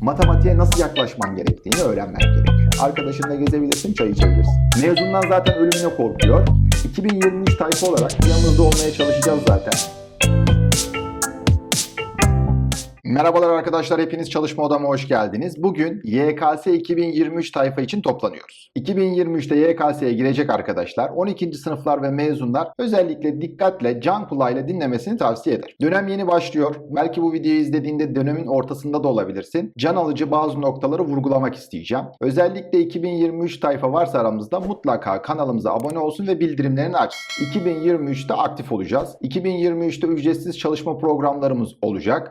Matematiğe nasıl yaklaşman gerektiğini öğrenmen gerekiyor. Arkadaşınla gezebilirsin, çay içebilirsin. Mezundan zaten ölümüne korkuyor. 2023 tayfa olarak yanınızda olmaya çalışacağız zaten. Merhabalar arkadaşlar, hepiniz çalışma odama hoş geldiniz. Bugün YKS 2023 tayfa için toplanıyoruz. 2023'te YKS'ye girecek arkadaşlar 12. sınıflar ve mezunlar özellikle dikkatle can kulağıyla dinlemesini tavsiye eder. Dönem yeni başlıyor. Belki bu videoyu izlediğinde dönemin ortasında da olabilirsin. Can alıcı bazı noktaları vurgulamak isteyeceğim. Özellikle 2023 tayfa varsa aramızda mutlaka kanalımıza abone olsun ve bildirimlerini açsın. 2023'te aktif olacağız. 2023'te ücretsiz çalışma programlarımız olacak.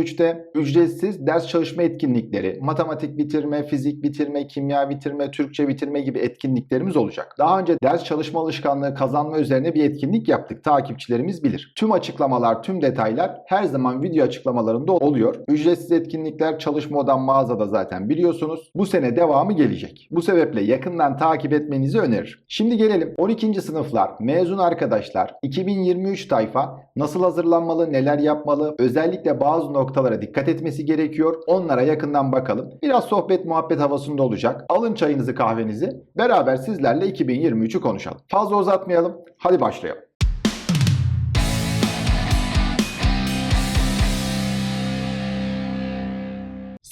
2023'te ücretsiz ders çalışma etkinlikleri, matematik bitirme, fizik bitirme, kimya bitirme, Türkçe bitirme gibi etkinliklerimiz olacak. Daha önce ders çalışma alışkanlığı kazanma üzerine bir etkinlik yaptık. Takipçilerimiz bilir. Tüm açıklamalar, tüm detaylar her zaman video açıklamalarında oluyor. Ücretsiz etkinlikler çalışma odam mağazada zaten biliyorsunuz. Bu sene devamı gelecek. Bu sebeple yakından takip etmenizi öneririm. Şimdi gelelim 12. sınıflar, mezun arkadaşlar, 2023 tayfa nasıl hazırlanmalı, neler yapmalı, özellikle bazı noktalara dikkat etmesi gerekiyor. Onlara yakından bakalım. Biraz sohbet muhabbet havasında olacak. Alın çayınızı kahvenizi. Beraber sizlerle 2023'ü konuşalım. Fazla uzatmayalım. Hadi başlayalım.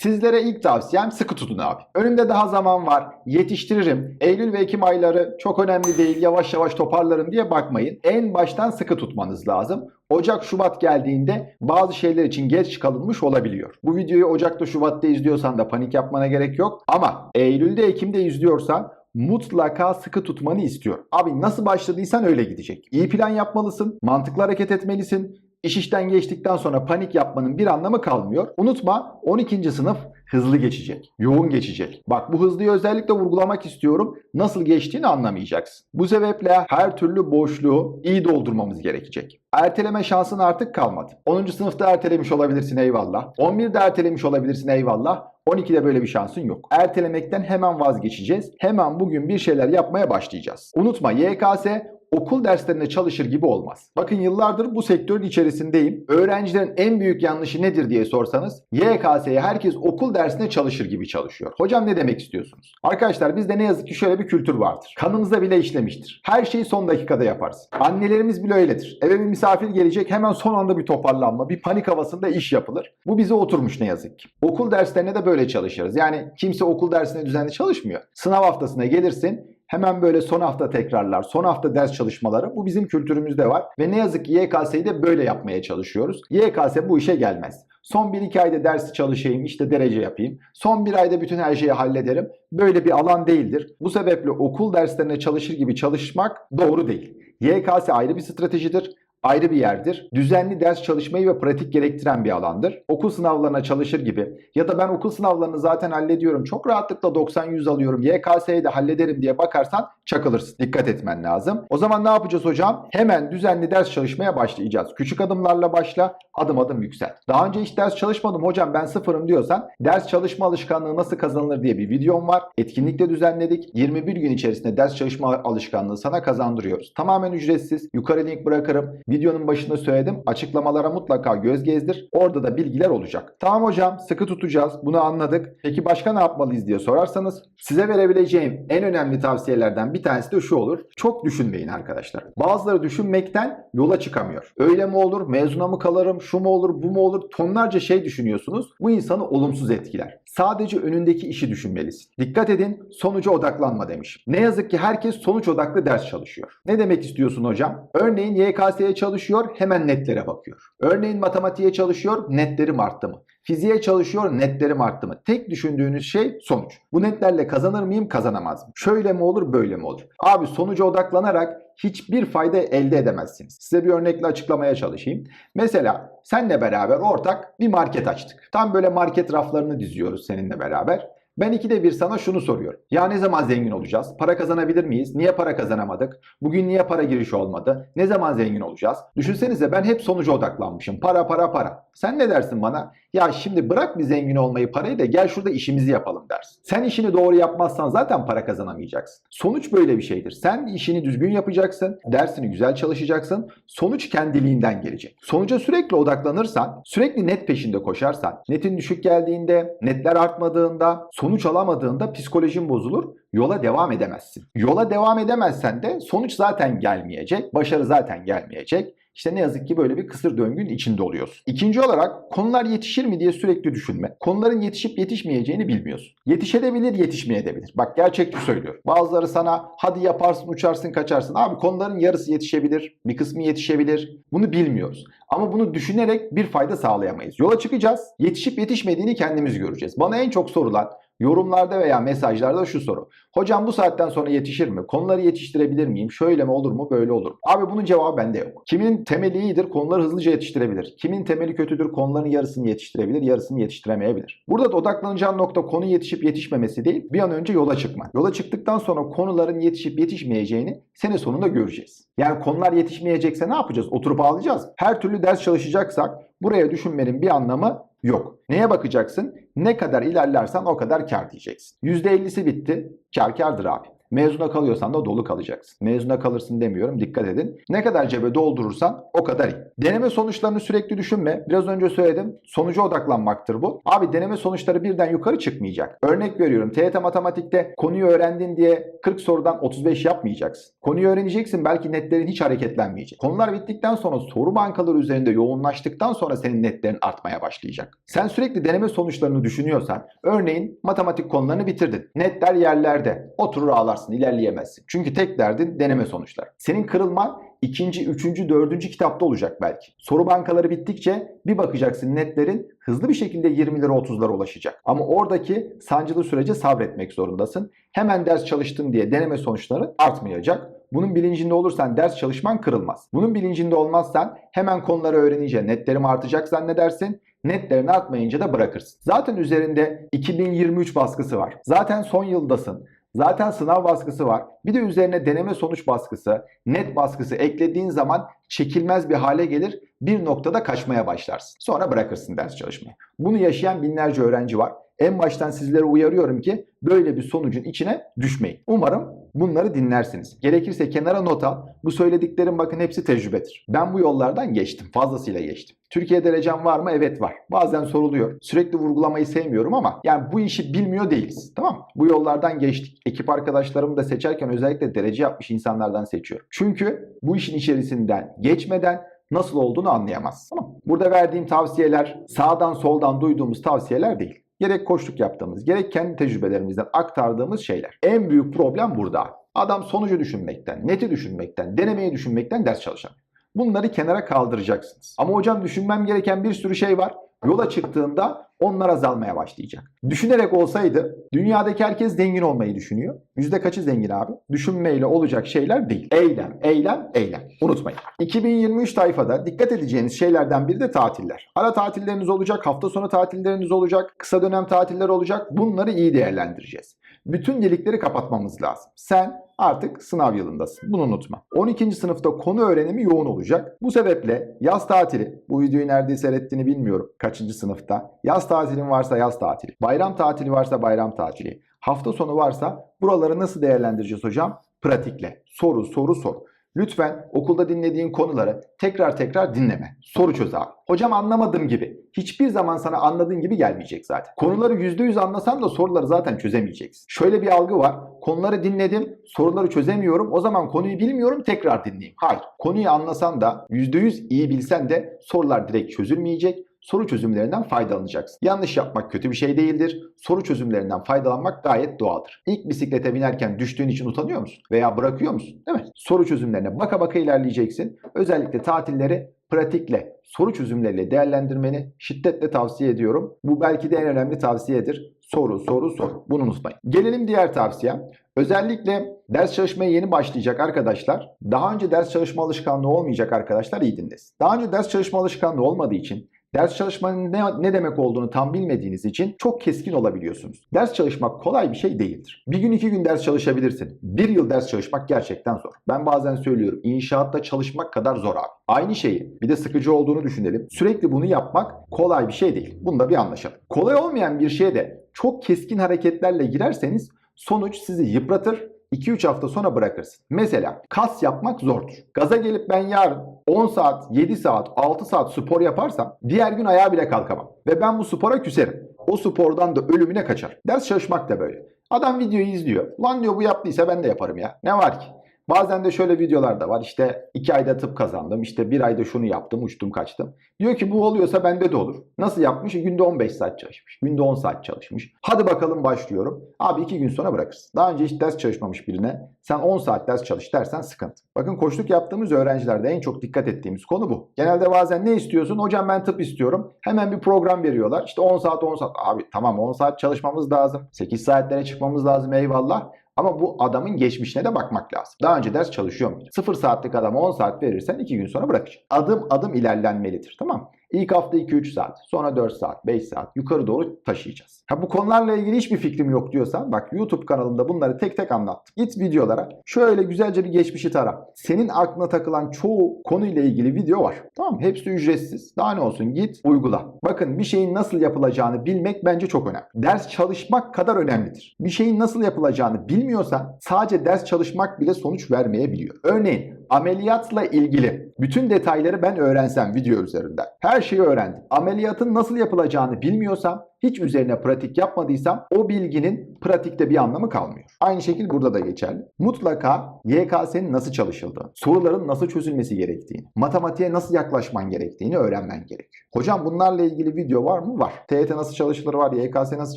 Sizlere ilk tavsiyem sıkı tutun abi. Önümde daha zaman var. Yetiştiririm. Eylül ve Ekim ayları çok önemli değil. Yavaş yavaş toparlarım diye bakmayın. En baştan sıkı tutmanız lazım. Ocak Şubat geldiğinde bazı şeyler için geç kalınmış olabiliyor. Bu videoyu Ocak'ta Şubat'ta izliyorsan da panik yapmana gerek yok. Ama Eylül'de Ekim'de izliyorsan mutlaka sıkı tutmanı istiyor. Abi nasıl başladıysan öyle gidecek. İyi plan yapmalısın, mantıklı hareket etmelisin. İş işten geçtikten sonra panik yapmanın bir anlamı kalmıyor. Unutma 12. sınıf hızlı geçecek. Yoğun geçecek. Bak bu hızlıyı özellikle vurgulamak istiyorum. Nasıl geçtiğini anlamayacaksın. Bu sebeple her türlü boşluğu iyi doldurmamız gerekecek. Erteleme şansın artık kalmadı. 10. sınıfta ertelemiş olabilirsin eyvallah. 11'de ertelemiş olabilirsin eyvallah. 12'de böyle bir şansın yok. Ertelemekten hemen vazgeçeceğiz. Hemen bugün bir şeyler yapmaya başlayacağız. Unutma YKS okul derslerine çalışır gibi olmaz. Bakın yıllardır bu sektörün içerisindeyim. Öğrencilerin en büyük yanlışı nedir diye sorsanız YKS'ye herkes okul dersine çalışır gibi çalışıyor. Hocam ne demek istiyorsunuz? Arkadaşlar bizde ne yazık ki şöyle bir kültür vardır. Kanımıza bile işlemiştir. Her şeyi son dakikada yaparız. Annelerimiz bile öyledir. Eve bir misafir gelecek hemen son anda bir toparlanma, bir panik havasında iş yapılır. Bu bize oturmuş ne yazık ki. Okul derslerine de böyle çalışırız. Yani kimse okul dersine düzenli çalışmıyor. Sınav haftasına gelirsin Hemen böyle son hafta tekrarlar, son hafta ders çalışmaları bu bizim kültürümüzde var. Ve ne yazık ki YKS'yi de böyle yapmaya çalışıyoruz. YKS bu işe gelmez. Son 1-2 ayda dersi çalışayım, işte derece yapayım. Son bir ayda bütün her şeyi hallederim. Böyle bir alan değildir. Bu sebeple okul derslerine çalışır gibi çalışmak doğru değil. YKS ayrı bir stratejidir ayrı bir yerdir. Düzenli ders çalışmayı ve pratik gerektiren bir alandır. Okul sınavlarına çalışır gibi ya da ben okul sınavlarını zaten hallediyorum. Çok rahatlıkla 90-100 alıyorum. YKS'yi de hallederim diye bakarsan çakılırsın. Dikkat etmen lazım. O zaman ne yapacağız hocam? Hemen düzenli ders çalışmaya başlayacağız. Küçük adımlarla başla, adım adım yüksel. Daha önce hiç ders çalışmadım hocam ben sıfırım diyorsan ders çalışma alışkanlığı nasıl kazanılır diye bir videom var. Etkinlikte düzenledik. 21 gün içerisinde ders çalışma alışkanlığı sana kazandırıyoruz. Tamamen ücretsiz. Yukarı link bırakırım. Videonun başında söyledim. Açıklamalara mutlaka göz gezdir. Orada da bilgiler olacak. Tamam hocam sıkı tutacağız. Bunu anladık. Peki başka ne yapmalıyız diye sorarsanız size verebileceğim en önemli tavsiyelerden bir tanesi de şu olur. Çok düşünmeyin arkadaşlar. Bazıları düşünmekten yola çıkamıyor. Öyle mi olur? Mezuna mı kalırım? Şu mu olur? Bu mu olur? Tonlarca şey düşünüyorsunuz. Bu insanı olumsuz etkiler. Sadece önündeki işi düşünmelisin. Dikkat edin sonuca odaklanma demiş. Ne yazık ki herkes sonuç odaklı ders çalışıyor. Ne demek istiyorsun hocam? Örneğin YKS'ye çalışıyor hemen netlere bakıyor. Örneğin matematiğe çalışıyor netlerim arttı mı? Fiziğe çalışıyor netlerim arttı mı? Tek düşündüğünüz şey sonuç. Bu netlerle kazanır mıyım kazanamaz mı? Şöyle mi olur böyle mi olur? Abi sonuca odaklanarak hiçbir fayda elde edemezsiniz. Size bir örnekle açıklamaya çalışayım. Mesela senle beraber ortak bir market açtık. Tam böyle market raflarını diziyoruz seninle beraber. Ben ikide bir sana şunu soruyorum. Ya ne zaman zengin olacağız? Para kazanabilir miyiz? Niye para kazanamadık? Bugün niye para girişi olmadı? Ne zaman zengin olacağız? Düşünsenize ben hep sonuca odaklanmışım. Para para para. Sen ne dersin bana? Ya şimdi bırak bir zengin olmayı parayı da gel şurada işimizi yapalım dersin. Sen işini doğru yapmazsan zaten para kazanamayacaksın. Sonuç böyle bir şeydir. Sen işini düzgün yapacaksın, dersini güzel çalışacaksın. Sonuç kendiliğinden gelecek. Sonuca sürekli odaklanırsan, sürekli net peşinde koşarsan, netin düşük geldiğinde, netler artmadığında, sonuç alamadığında psikolojin bozulur yola devam edemezsin. Yola devam edemezsen de sonuç zaten gelmeyecek, başarı zaten gelmeyecek. İşte ne yazık ki böyle bir kısır döngünün içinde oluyorsun. İkinci olarak konular yetişir mi diye sürekli düşünme. Konuların yetişip yetişmeyeceğini bilmiyorsun. Yetişebilir, yetişmeyebilir. Bak gerçekçi söylüyorum. Bazıları sana hadi yaparsın, uçarsın, kaçarsın. Abi konuların yarısı yetişebilir, bir kısmı yetişebilir. Bunu bilmiyoruz. Ama bunu düşünerek bir fayda sağlayamayız. Yola çıkacağız. Yetişip yetişmediğini kendimiz göreceğiz. Bana en çok sorulan Yorumlarda veya mesajlarda şu soru. Hocam bu saatten sonra yetişir mi? Konuları yetiştirebilir miyim? Şöyle mi olur mu? Böyle olur mu? Abi bunun cevabı bende yok. Kimin temeli iyidir? Konuları hızlıca yetiştirebilir. Kimin temeli kötüdür? Konuların yarısını yetiştirebilir, yarısını yetiştiremeyebilir. Burada da odaklanacağın nokta konu yetişip yetişmemesi değil, bir an önce yola çıkma. Yola çıktıktan sonra konuların yetişip yetişmeyeceğini sene sonunda göreceğiz. Yani konular yetişmeyecekse ne yapacağız? Oturup ağlayacağız. Her türlü ders çalışacaksak buraya düşünmenin bir anlamı yok. Neye bakacaksın? Ne kadar ilerlersen o kadar kar diyeceksin. %50'si bitti. Kar kardır abi. Mezuna kalıyorsan da dolu kalacaksın. Mezuna kalırsın demiyorum dikkat edin. Ne kadar cebe doldurursan o kadar iyi. Deneme sonuçlarını sürekli düşünme. Biraz önce söyledim. Sonuca odaklanmaktır bu. Abi deneme sonuçları birden yukarı çıkmayacak. Örnek veriyorum. TYT matematikte konuyu öğrendin diye 40 sorudan 35 yapmayacaksın. Konuyu öğreneceksin belki netlerin hiç hareketlenmeyecek. Konular bittikten sonra soru bankaları üzerinde yoğunlaştıktan sonra senin netlerin artmaya başlayacak. Sen sürekli deneme sonuçlarını düşünüyorsan örneğin matematik konularını bitirdin. Netler yerlerde. Oturur ağlarsın ilerleyemezsin. Çünkü tek derdin deneme sonuçları. Senin kırılman ikinci, üçüncü, dördüncü kitapta olacak belki. Soru bankaları bittikçe bir bakacaksın netlerin hızlı bir şekilde 20'lere 30'lara ulaşacak. Ama oradaki sancılı sürece sabretmek zorundasın. Hemen ders çalıştın diye deneme sonuçları artmayacak. Bunun bilincinde olursan ders çalışman kırılmaz. Bunun bilincinde olmazsan hemen konuları öğrenince netlerim artacak zannedersin. Netlerin artmayınca da bırakırsın. Zaten üzerinde 2023 baskısı var. Zaten son yıldasın. Zaten sınav baskısı var. Bir de üzerine deneme sonuç baskısı, net baskısı eklediğin zaman çekilmez bir hale gelir. Bir noktada kaçmaya başlarsın. Sonra bırakırsın ders çalışmayı. Bunu yaşayan binlerce öğrenci var. En baştan sizlere uyarıyorum ki böyle bir sonucun içine düşmeyin. Umarım bunları dinlersiniz. Gerekirse kenara not al. Bu söylediklerim bakın hepsi tecrübedir. Ben bu yollardan geçtim. Fazlasıyla geçtim. Türkiye derecem var mı? Evet var. Bazen soruluyor. Sürekli vurgulamayı sevmiyorum ama yani bu işi bilmiyor değiliz. Tamam mı? Bu yollardan geçtik. Ekip arkadaşlarımı da seçerken özellikle derece yapmış insanlardan seçiyorum. Çünkü bu işin içerisinden geçmeden nasıl olduğunu anlayamaz. Tamam Burada verdiğim tavsiyeler sağdan soldan duyduğumuz tavsiyeler değil. Gerek koçluk yaptığımız, gerek kendi tecrübelerimizden aktardığımız şeyler. En büyük problem burada. Adam sonucu düşünmekten, neti düşünmekten, denemeyi düşünmekten ders çalışamıyor. Bunları kenara kaldıracaksınız. Ama hocam düşünmem gereken bir sürü şey var. Yola çıktığında onlar azalmaya başlayacak. Düşünerek olsaydı dünyadaki herkes zengin olmayı düşünüyor. Yüzde kaçı zengin abi? Düşünmeyle olacak şeyler değil. Eylem, eylem, eylem. Unutmayın. 2023 tayfada dikkat edeceğiniz şeylerden biri de tatiller. Ara tatilleriniz olacak, hafta sonu tatilleriniz olacak, kısa dönem tatiller olacak. Bunları iyi değerlendireceğiz. Bütün delikleri kapatmamız lazım. Sen artık sınav yılındasın. Bunu unutma. 12. sınıfta konu öğrenimi yoğun olacak. Bu sebeple yaz tatili, bu videoyu nerede seyrettiğini bilmiyorum kaçıncı sınıfta. Yaz tatilin varsa yaz tatili, bayram tatili varsa bayram tatili, hafta sonu varsa buraları nasıl değerlendireceğiz hocam? Pratikle. Soru, soru, soru. Lütfen okulda dinlediğin konuları tekrar tekrar dinleme. Soru çöz abi. Hocam anlamadım gibi. Hiçbir zaman sana anladığın gibi gelmeyecek zaten. Konuları %100 anlasan da soruları zaten çözemeyeceksin. Şöyle bir algı var. Konuları dinledim, soruları çözemiyorum. O zaman konuyu bilmiyorum, tekrar dinleyeyim. Hayır. Konuyu anlasan da %100 iyi bilsen de sorular direkt çözülmeyecek soru çözümlerinden faydalanacaksın. Yanlış yapmak kötü bir şey değildir. Soru çözümlerinden faydalanmak gayet doğaldır. İlk bisiklete binerken düştüğün için utanıyor musun? Veya bırakıyor musun? Değil mi? Soru çözümlerine baka baka ilerleyeceksin. Özellikle tatilleri pratikle, soru çözümleriyle değerlendirmeni şiddetle tavsiye ediyorum. Bu belki de en önemli tavsiyedir. Soru, soru, soru. Bunu unutmayın. Gelelim diğer tavsiyem. Özellikle ders çalışmaya yeni başlayacak arkadaşlar, daha önce ders çalışma alışkanlığı olmayacak arkadaşlar iyi dinlesin. Daha önce ders çalışma alışkanlığı olmadığı için Ders çalışmanın ne, ne demek olduğunu tam bilmediğiniz için çok keskin olabiliyorsunuz. Ders çalışmak kolay bir şey değildir. Bir gün iki gün ders çalışabilirsin. Bir yıl ders çalışmak gerçekten zor. Ben bazen söylüyorum inşaatta çalışmak kadar zor abi. Aynı şeyi bir de sıkıcı olduğunu düşünelim. Sürekli bunu yapmak kolay bir şey değil. Bunda bir anlaşalım. Kolay olmayan bir şeye de çok keskin hareketlerle girerseniz sonuç sizi yıpratır 2-3 hafta sonra bırakırsın. Mesela kas yapmak zordur. Gaza gelip ben yarın 10 saat, 7 saat, 6 saat spor yaparsam diğer gün ayağa bile kalkamam. Ve ben bu spora küserim. O spordan da ölümüne kaçar. Ders çalışmak da böyle. Adam videoyu izliyor. Lan diyor bu yaptıysa ben de yaparım ya. Ne var ki? Bazen de şöyle videolar da var. İşte 2 ayda tıp kazandım. İşte 1 ayda şunu yaptım, uçtum kaçtım. Diyor ki bu oluyorsa bende de olur. Nasıl yapmış? Günde 15 saat çalışmış. Günde 10 saat çalışmış. Hadi bakalım başlıyorum. Abi 2 gün sonra bırakırsın. Daha önce hiç ders çalışmamış birine sen 10 saat ders çalış dersen sıkıntı. Bakın koçluk yaptığımız öğrencilerde en çok dikkat ettiğimiz konu bu. Genelde bazen ne istiyorsun? Hocam ben tıp istiyorum. Hemen bir program veriyorlar. İşte 10 saat 10 saat. Abi tamam 10 saat çalışmamız lazım. 8 saatlere çıkmamız lazım eyvallah. Ama bu adamın geçmişine de bakmak lazım. Daha önce ders çalışıyor muydu? 0 saatlik adama 10 saat verirsen 2 gün sonra bırakacak. Adım adım ilerlenmelidir tamam mı? İlk hafta 2-3 saat, sonra 4 saat, 5 saat yukarı doğru taşıyacağız. Ha bu konularla ilgili hiçbir fikrim yok diyorsan bak YouTube kanalımda bunları tek tek anlattım. Git videolara şöyle güzelce bir geçmişi tara. Senin aklına takılan çoğu konuyla ilgili video var. Tamam? Hepsi ücretsiz. Daha ne olsun git uygula. Bakın bir şeyin nasıl yapılacağını bilmek bence çok önemli. Ders çalışmak kadar önemlidir. Bir şeyin nasıl yapılacağını bilmiyorsan sadece ders çalışmak bile sonuç vermeyebiliyor. Örneğin ameliyatla ilgili bütün detayları ben öğrensem video üzerinden. Her şeyi öğrendim. Ameliyatın nasıl yapılacağını bilmiyorsam hiç üzerine pratik yapmadıysam o bilginin pratikte bir anlamı kalmıyor. Aynı şekilde burada da geçerli. Mutlaka YKS'nin nasıl çalışıldığı, soruların nasıl çözülmesi gerektiğini, matematiğe nasıl yaklaşman gerektiğini öğrenmen gerekiyor. Hocam bunlarla ilgili video var mı? Var. TYT nasıl çalışılır var, YKS nasıl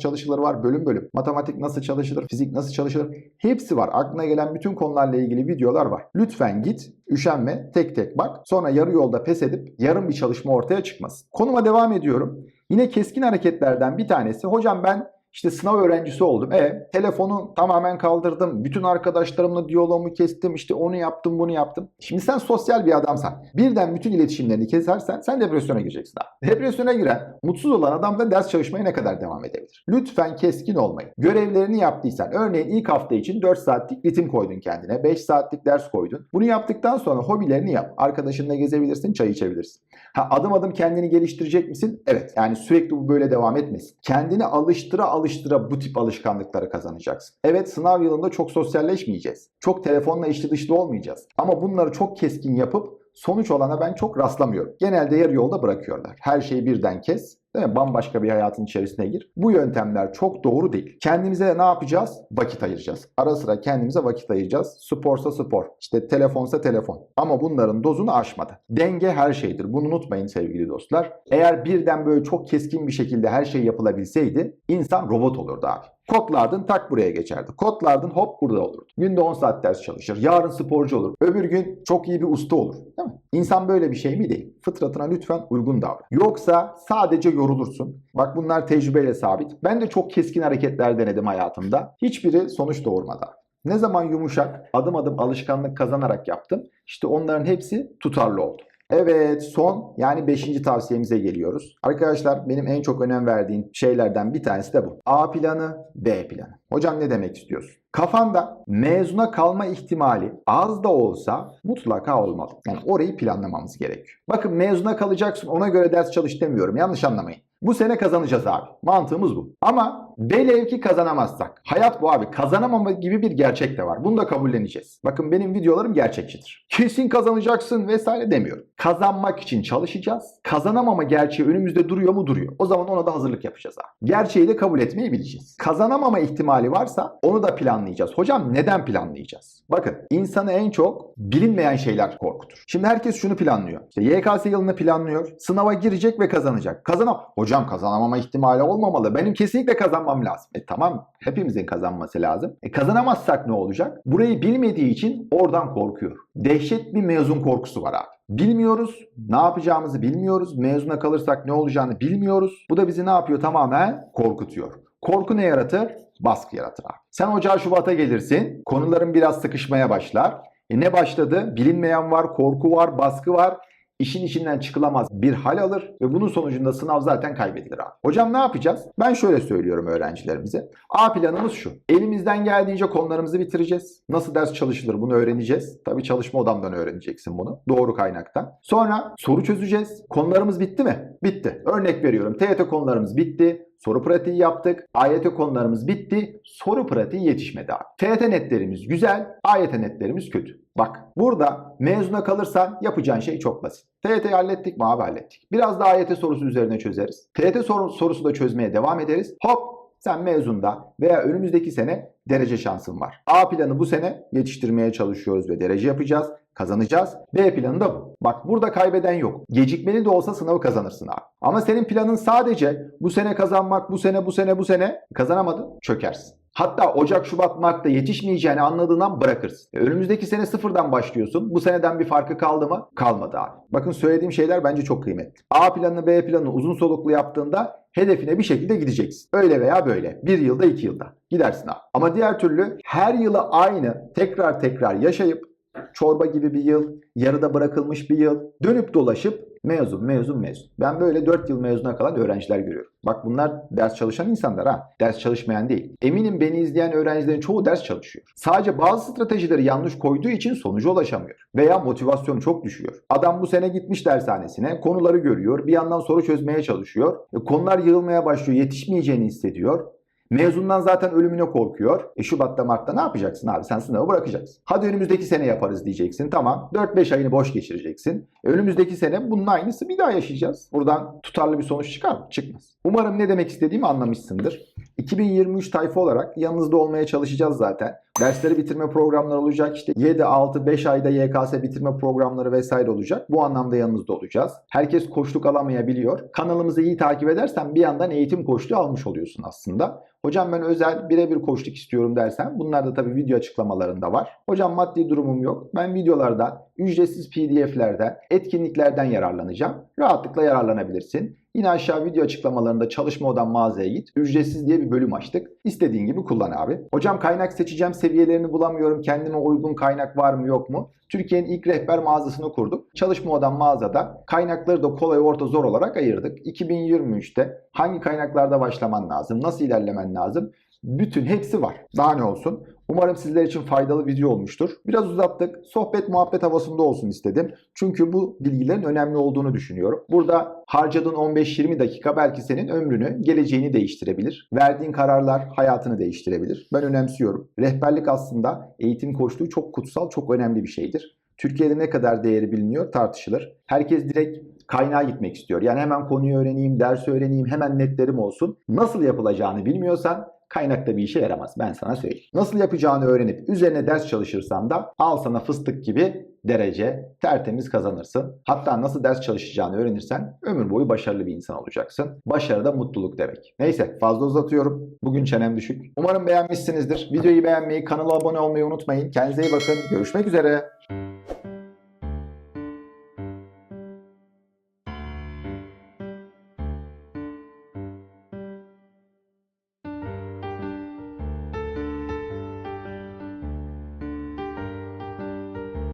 çalışılır var, bölüm bölüm. Matematik nasıl çalışılır, fizik nasıl çalışılır hepsi var. Aklına gelen bütün konularla ilgili videolar var. Lütfen git, üşenme, tek tek bak. Sonra yarı yolda pes edip yarım bir çalışma ortaya çıkmasın. Konuma devam ediyorum. Yine keskin hareketlerden bir tanesi. Hocam ben işte sınav öğrencisi oldum. E telefonu tamamen kaldırdım. Bütün arkadaşlarımla diyaloğumu kestim. İşte onu yaptım bunu yaptım. Şimdi sen sosyal bir adamsan. Birden bütün iletişimlerini kesersen sen depresyona gireceksin abi. Depresyona giren mutsuz olan adam da ders çalışmaya ne kadar devam edebilir? Lütfen keskin olmayın. Görevlerini yaptıysan örneğin ilk hafta için 4 saatlik ritim koydun kendine. 5 saatlik ders koydun. Bunu yaptıktan sonra hobilerini yap. Arkadaşınla gezebilirsin, çay içebilirsin. Ha, adım adım kendini geliştirecek misin? Evet. Yani sürekli bu böyle devam etmesin. Kendini alıştıra alıştıra bu tip alışkanlıkları kazanacaksın. Evet sınav yılında çok sosyalleşmeyeceğiz. Çok telefonla içli dışlı olmayacağız. Ama bunları çok keskin yapıp sonuç olana ben çok rastlamıyorum. Genelde yarı yolda bırakıyorlar. Her şeyi birden kes. Değil mi? Bambaşka bir hayatın içerisine gir. Bu yöntemler çok doğru değil. Kendimize ne yapacağız? Vakit ayıracağız. Ara sıra kendimize vakit ayıracağız. Sporsa spor. İşte telefonsa telefon. Ama bunların dozunu aşmadı. Denge her şeydir. Bunu unutmayın sevgili dostlar. Eğer birden böyle çok keskin bir şekilde her şey yapılabilseydi insan robot olurdu abi. Kodlardın tak buraya geçerdi. Kodlardın hop burada olurdu. Günde 10 saat ders çalışır. Yarın sporcu olur. Öbür gün çok iyi bir usta olur. Değil mi? İnsan böyle bir şey mi değil? Fıtratına lütfen uygun davran. Yoksa sadece yorulursun. Bak bunlar tecrübeyle sabit. Ben de çok keskin hareketler denedim hayatımda. Hiçbiri sonuç doğurmadı. Ne zaman yumuşak, adım adım alışkanlık kazanarak yaptım. İşte onların hepsi tutarlı oldu. Evet son yani 5. tavsiyemize geliyoruz. Arkadaşlar benim en çok önem verdiğim şeylerden bir tanesi de bu. A planı, B planı. Hocam ne demek istiyorsun? Kafanda mezuna kalma ihtimali az da olsa mutlaka olmalı. Yani orayı planlamamız gerekiyor. Bakın mezuna kalacaksın ona göre ders çalış demiyorum. Yanlış anlamayın. Bu sene kazanacağız abi. Mantığımız bu. Ama velev ki kazanamazsak. Hayat bu abi. Kazanamama gibi bir gerçek de var. Bunu da kabulleneceğiz. Bakın benim videolarım gerçekçidir. Kesin kazanacaksın vesaire demiyorum. Kazanmak için çalışacağız. Kazanamama gerçeği önümüzde duruyor mu duruyor. O zaman ona da hazırlık yapacağız abi. Gerçeği de kabul etmeyi bileceğiz. Kazanamama ihtimali varsa onu da planlayacağız. Hocam neden planlayacağız? Bakın insanı en çok bilinmeyen şeyler korkutur. Şimdi herkes şunu planlıyor. İşte YKS yılını planlıyor. Sınava girecek ve kazanacak. Kazanam. Hocam kazanamama ihtimali olmamalı. Benim kesinlikle kazanmam lazım. E tamam hepimizin kazanması lazım. E kazanamazsak ne olacak? Burayı bilmediği için oradan korkuyor. Dehşet bir mezun korkusu var abi. Bilmiyoruz. Ne yapacağımızı bilmiyoruz. Mezuna kalırsak ne olacağını bilmiyoruz. Bu da bizi ne yapıyor? Tamamen korkutuyor. Korku ne yaratır? Baskı yaratır abi. Sen Ocağı Şubat'a gelirsin. Konuların biraz sıkışmaya başlar. E ne başladı? Bilinmeyen var, korku var, baskı var. İşin içinden çıkılamaz bir hal alır ve bunun sonucunda sınav zaten kaybedilir abi. Hocam ne yapacağız? Ben şöyle söylüyorum öğrencilerimize. A planımız şu. Elimizden geldiğince konularımızı bitireceğiz. Nasıl ders çalışılır bunu öğreneceğiz. Tabii çalışma odamdan öğreneceksin bunu. Doğru kaynaktan. Sonra soru çözeceğiz. Konularımız bitti mi? Bitti. Örnek veriyorum. TYT konularımız bitti. Soru pratiği yaptık. AYT konularımız bitti. Soru pratiği yetişmedi abi. TYT netlerimiz güzel. AYT netlerimiz kötü. Bak burada mezuna kalırsan yapacağın şey çok basit. TYT'yi hallettik mi abi hallettik. Biraz da AYT sorusu üzerine çözeriz. TYT soru, sorusu da çözmeye devam ederiz. Hop sen mezunda veya önümüzdeki sene derece şansın var. A planı bu sene yetiştirmeye çalışıyoruz ve derece yapacağız. Kazanacağız. B planı da bu. Bak burada kaybeden yok. Gecikmeli de olsa sınavı kazanırsın abi. Ama senin planın sadece bu sene kazanmak, bu sene, bu sene, bu sene kazanamadın, çökersin. Hatta Ocak, Şubat, Mart'ta yetişmeyeceğini anladığından bırakırsın. E, önümüzdeki sene sıfırdan başlıyorsun. Bu seneden bir farkı kaldı mı? Kalmadı abi. Bakın söylediğim şeyler bence çok kıymetli. A planını B planını uzun soluklu yaptığında hedefine bir şekilde gideceksin. Öyle veya böyle. Bir yılda iki yılda. Gidersin abi. Ama diğer türlü her yılı aynı tekrar tekrar yaşayıp çorba gibi bir yıl, yarıda bırakılmış bir yıl dönüp dolaşıp mezun, mezun, mezun. Ben böyle 4 yıl mezuna kalan öğrenciler görüyorum. Bak bunlar ders çalışan insanlar ha. Ders çalışmayan değil. Eminim beni izleyen öğrencilerin çoğu ders çalışıyor. Sadece bazı stratejileri yanlış koyduğu için sonuca ulaşamıyor. Veya motivasyonu çok düşüyor. Adam bu sene gitmiş dershanesine, konuları görüyor, bir yandan soru çözmeye çalışıyor. E, konular yığılmaya başlıyor, yetişmeyeceğini hissediyor. Mezundan zaten ölümüne korkuyor. E Şubat'ta Mart'ta ne yapacaksın abi? Sen sınavı bırakacaksın. Hadi önümüzdeki sene yaparız diyeceksin. Tamam. 4-5 ayını boş geçireceksin. E önümüzdeki sene bunun aynısı bir daha yaşayacağız. Buradan tutarlı bir sonuç çıkar mı? Çıkmaz. Umarım ne demek istediğimi anlamışsındır. 2023 tayfa olarak yanınızda olmaya çalışacağız zaten. Dersleri bitirme programları olacak. İşte 7, 6, 5 ayda YKS bitirme programları vesaire olacak. Bu anlamda yanınızda olacağız. Herkes koçluk alamayabiliyor. Kanalımızı iyi takip edersen bir yandan eğitim koçluğu almış oluyorsun aslında. Hocam ben özel birebir koçluk istiyorum dersen bunlar da tabii video açıklamalarında var. Hocam maddi durumum yok. Ben videolarda ücretsiz pdf'lerden, etkinliklerden yararlanacağım. Rahatlıkla yararlanabilirsin. Yine aşağı video açıklamalarında çalışma odan mağazaya git. Ücretsiz diye bir bölüm açtık. İstediğin gibi kullan abi. Hocam kaynak seçeceğim seviyelerini bulamıyorum. Kendime uygun kaynak var mı yok mu? Türkiye'nin ilk rehber mağazasını kurduk. Çalışma odan mağazada kaynakları da kolay orta zor olarak ayırdık. 2023'te hangi kaynaklarda başlaman lazım? Nasıl ilerlemen lazım? Bütün hepsi var. Daha ne olsun? Umarım sizler için faydalı video olmuştur. Biraz uzattık. Sohbet muhabbet havasında olsun istedim. Çünkü bu bilgilerin önemli olduğunu düşünüyorum. Burada harcadığın 15-20 dakika belki senin ömrünü, geleceğini değiştirebilir. Verdiğin kararlar hayatını değiştirebilir. Ben önemsiyorum. Rehberlik aslında eğitim koçluğu çok kutsal, çok önemli bir şeydir. Türkiye'de ne kadar değeri biliniyor tartışılır. Herkes direkt kaynağa gitmek istiyor. Yani hemen konuyu öğreneyim, ders öğreneyim, hemen netlerim olsun. Nasıl yapılacağını bilmiyorsan kaynakta bir işe yaramaz. Ben sana söyleyeyim. Nasıl yapacağını öğrenip üzerine ders çalışırsan da al sana fıstık gibi derece tertemiz kazanırsın. Hatta nasıl ders çalışacağını öğrenirsen ömür boyu başarılı bir insan olacaksın. Başarı da mutluluk demek. Neyse fazla uzatıyorum. Bugün çenem düşük. Umarım beğenmişsinizdir. Videoyu beğenmeyi, kanala abone olmayı unutmayın. Kendinize iyi bakın. Görüşmek üzere.